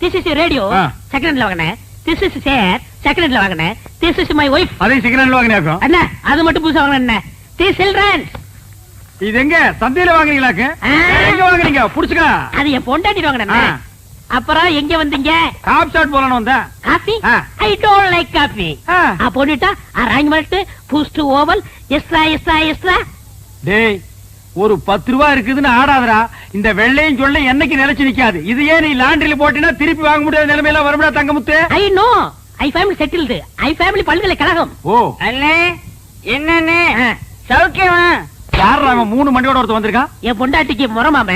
This is radio ஆ. Second ஹேண்ட்ல வாங்கினேன் திஸ் இஸ் சேர் செகண்ட் ஹேண்ட்ல வாங்கினேன் திஸ் இஸ் மை ஒய்ஃப் அதையும் சிக்கன் வாங்கினாக்கும் அண்ணா அது மட்டும் புதுசா வாங்கினேன் தி சில்ட்ரன்ஸ் இது எங்க? சந்தையில வாங்குறீங்களாக்கு. எங்க வாங்குறீங்க? புடிச்சுக்க. அது என் பொண்டாட்டி வாங்கினேன் ஆ. அப்புறம் எங்க வந்தீங்க? காப் ஷாட் போலன்னு வந்தேன். காஃபி ஆ. ஐ டோன்ட் லைக் காஃபி ஆ. போட்டுட்டா அரேஞ்ச்மெண்ட் பூஸ்ட் ஓவல் எஸ்ரா எஸ்ரா எஸ்ரா டேய் ஒரு பத்து ரூபா இருக்குதுன்னு ஆடாதடா. இந்த வெள்ளையும் சொல்ல என்னைக்கு நிலைச்சு நிக்காது. இது ஏன் நீ லாண்டரியில போட்டினா திருப்பி வாங்க முடியாத நிலைமையில வரும்டா Thangamuthu. I know I family settled I family பல்கலைக்கழகம். ஓ. அண்ணே யார் அவன் மூணு மண்டியோட ஒருத்தன் வந்திருக்கான் என் பொண்டாட்டிக்கு முறமாம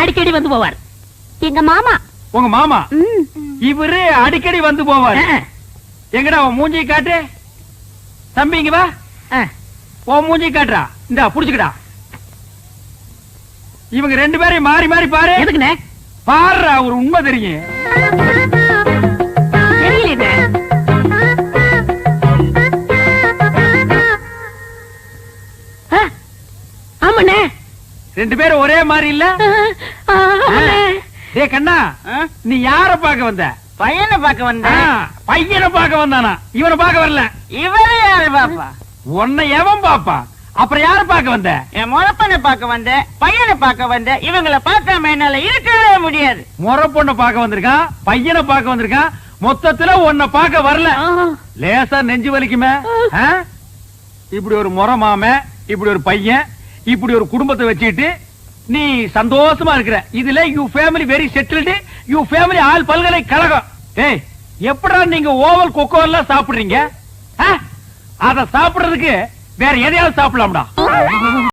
அடிக்கடி வந்து போவார். எங்க மாமா? உங்க மாமா? ம். இவரு அடிக்கடி வந்து போவார். எங்கடா அவன் மூஞ்சி காட்டு? தம்பி இங்க வா. உன் மூஞ்சி காட்டுறா. இந்தா புடிச்சுக்கடா. இவங்க ரெண்டு பேரையும் மாறி மாறி பாரு. எதுக்குண்ணே? பாருடா ஒரு உண்மை தெரியும். ஆமாண்ணே. ரெண்டு பேரும் ஒரே மாதிரி இல்ல. டே கண்ணா? நீ யார பாக்க வந்த? பையனை பார்க்க ஆ, வந்தேன் பையனை பாக்க வந்தானா? இவனை பாக்க வரல. இவரு யாரு பாப்பா? உன்னை எவன் பாப்பா? அப்புறம் யார பாக்க வந்த? என் முழப்பனை பார்க்க வந்தேன் பையனை பார்க்க வந்தேன் இவங்கள பார்க்காம என்னால இருக்கவே முடியாது. முறை பொண்ணை பாக்க வந்திருக்கான் பையனை பாக்க வந்திருக்கான் மொத்தத்துல உன்னை பாக்க வரல. லேசா நெஞ்சு வலிக்குமே ஆ? இப்படி ஒரு முறை மாமன் இப்படி ஒரு பையன் இப்படி ஒரு குடும்பத்தை வச்சுக்கிட்டு நீ சந்தோஷமா இருக்கிற. இதுல you family very settled you family all பல்கலைக்கழகம். ஏய் எப்படா நீங்க ஓவல் கொக்கோ எல்லாம் சாப்பிடுறீங்க? ஆ? அத சாப்பிடுறதுக்கு வேற எதையாவது சாப்பிடலாம்டா.